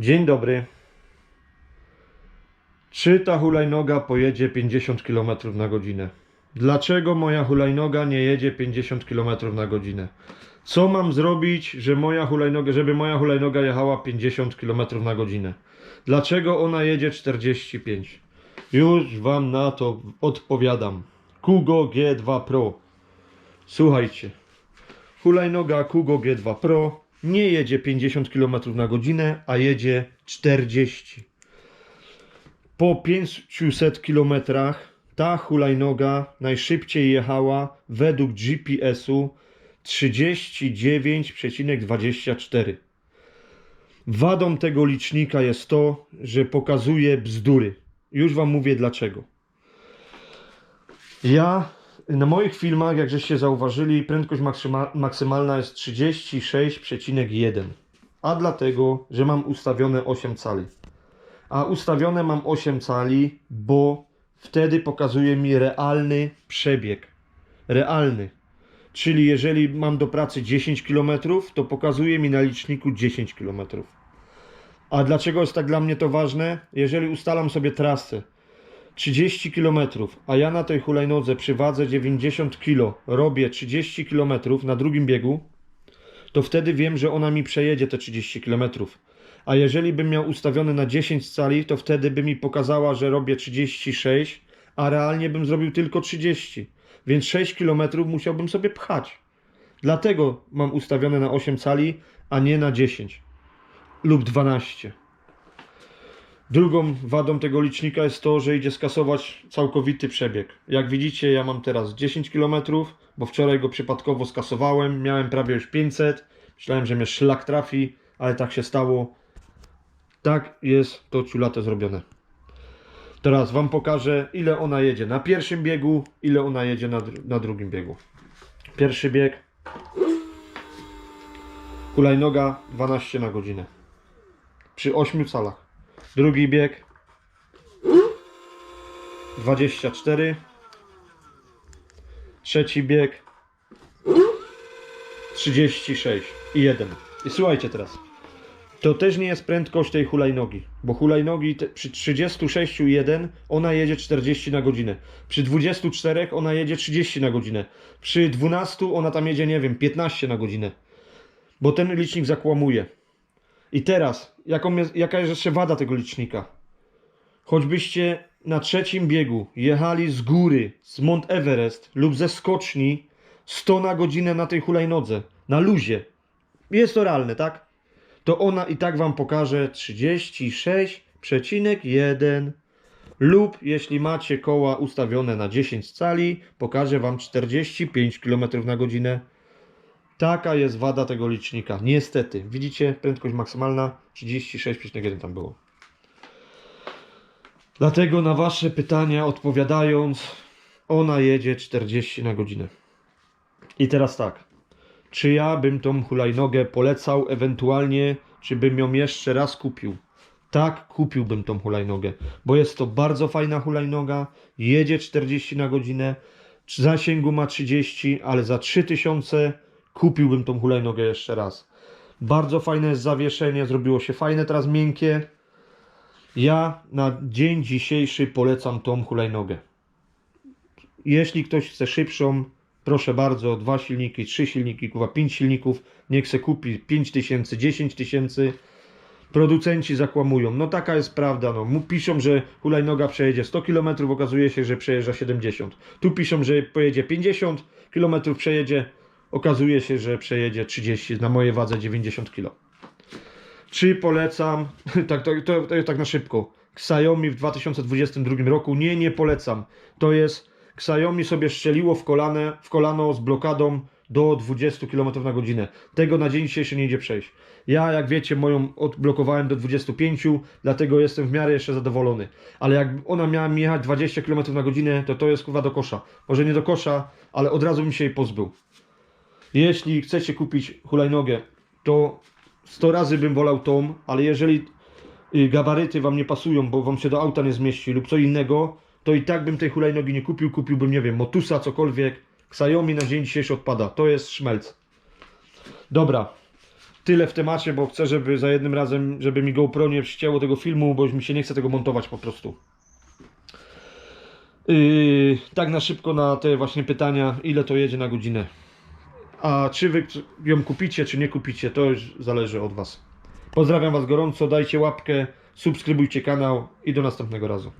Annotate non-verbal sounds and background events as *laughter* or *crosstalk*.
Dzień dobry. Czy ta hulajnoga pojedzie 50 km na godzinę? Dlaczego moja hulajnoga nie jedzie 50 km na godzinę? Co mam zrobić, że moja hulajnoga, żeby moja hulajnoga jechała 50 km na godzinę? Dlaczego ona jedzie 45? Już wam na to odpowiadam. Kugo G2 Pro. Słuchajcie. Hulajnoga Kugo G2 Pro nie jedzie 50 km na godzinę, a jedzie 40. Po 500 km ta hulajnoga najszybciej jechała według GPS-u 39,24. Wadą tego licznika jest to, że pokazuje bzdury. Już wam mówię dlaczego. Ja na moich filmach, jak żeście zauważyli, prędkość maksyma, maksymalna jest 36,1. A dlatego, że mam ustawione 8 cali. A ustawione mam 8 cali, bo wtedy pokazuje mi realny przebieg. Realny. Czyli jeżeli mam do pracy 10 km, to pokazuje mi na liczniku 10 km. A dlaczego jest tak dla mnie to ważne? Jeżeli ustalam sobie trasę 30 km, a ja na tej hulajnodze przy wadze 90 kg robię 30 km na drugim biegu, to wtedy wiem, że ona mi przejedzie te 30 km. A jeżeli bym miał ustawione na 10 cali, to wtedy by mi pokazała, że robię 36, a realnie bym zrobił tylko 30. Więc 6 km musiałbym sobie pchać. Dlatego mam ustawione na 8 cali, a nie na 10 lub 12. Drugą wadą tego licznika jest to, że idzie skasować całkowity przebieg. Jak widzicie, ja mam teraz 10 km, bo wczoraj go przypadkowo skasowałem. Miałem prawie już 500. Myślałem, że mnie szlak trafi, ale tak się stało. Tak jest to ciulate zrobione. Teraz Wam pokażę, ile ona jedzie na pierwszym biegu, ile ona jedzie na, na drugim biegu. Pierwszy bieg. Hulajnoga 12 na godzinę. Przy 8 calach. Drugi bieg 24. Trzeci bieg 36 i 1. I słuchajcie teraz. To też nie jest prędkość tej hulajnogi, bo hulajnogi te, przy 36,1 ona jedzie 40 na godzinę. Przy 24 ona jedzie 30 na godzinę. Przy 12 ona tam jedzie, nie wiem, 15 na godzinę. Bo ten licznik zakłamuje. I teraz, jaką jest, jaka jest jeszcze wada tego licznika? Choćbyście na trzecim biegu jechali z góry, z Mount Everest lub ze skoczni 100 na godzinę na tej hulajnodze, na luzie. Jest to realne, tak? To ona i tak wam pokaże 36,1 lub jeśli macie koła ustawione na 10 cali, pokaże wam 45 km na godzinę. Taka jest wada tego licznika. Niestety, widzicie, prędkość maksymalna 36,1 tam było. Dlatego na Wasze pytania odpowiadając, ona jedzie 40 na godzinę. I teraz tak, czy ja bym tą hulajnogę polecał, ewentualnie, czy bym ją jeszcze raz kupił? Tak, kupiłbym tą hulajnogę, bo jest to bardzo fajna hulajnoga, jedzie 40 na godzinę, zasięgu ma 30, ale za 3000 kupiłbym tą hulajnogę jeszcze raz. Bardzo fajne jest zawieszenie, zrobiło się fajne, teraz miękkie. Ja na dzień dzisiejszy polecam tą hulajnogę. Jeśli ktoś chce szybszą, proszę bardzo, dwa silniki, trzy silniki, kuwa, pięć silników, niech se kupi 5 tysięcy, 10 tysięcy. Producenci zakłamują. No taka jest prawda. No. Piszą, że hulajnoga przejedzie 100 km, okazuje się, że przejeżdża 70. Tu piszą, że pojedzie 50 km, przejedzie, okazuje się, że przejedzie 30, na mojej wadze 90 kg. Czy polecam, *laughs* tak, to, to, to jest tak na szybko, Xiaomi w 2022 roku, nie, nie polecam. To jest, Xiaomi sobie szczeliło w, kolane, w kolano z blokadą do 20 km na godzinę. Tego na dzień dzisiejszy nie idzie przejść. Ja, jak wiecie, moją odblokowałem do 25, dlatego jestem w miarę jeszcze zadowolony. Ale jak ona miała mi jechać 20 km na godzinę, to to jest kurwa do kosza. Może nie do kosza, ale od razu bym się jej pozbył. Jeśli chcecie kupić hulajnogę, to 100 razy bym wolał tą, ale jeżeli y, gabaryty wam nie pasują, bo wam się do auta nie zmieści lub co innego, to i tak bym tej hulajnogi nie kupił, kupiłbym, nie wiem, Motusa, cokolwiek. Xiaomi na dzień dzisiejszy odpada, to jest szmelc. Dobra, tyle w temacie, bo chcę, żeby za jednym razem, żeby mi GoPro nie ścięło tego filmu, bo już mi się nie chce tego montować po prostu. Yy, tak na szybko na te właśnie pytania, ile to jedzie na godzinę. A czy wy ją kupicie, czy nie kupicie, to już zależy od Was. Pozdrawiam Was gorąco, dajcie łapkę, subskrybujcie kanał i do następnego razu.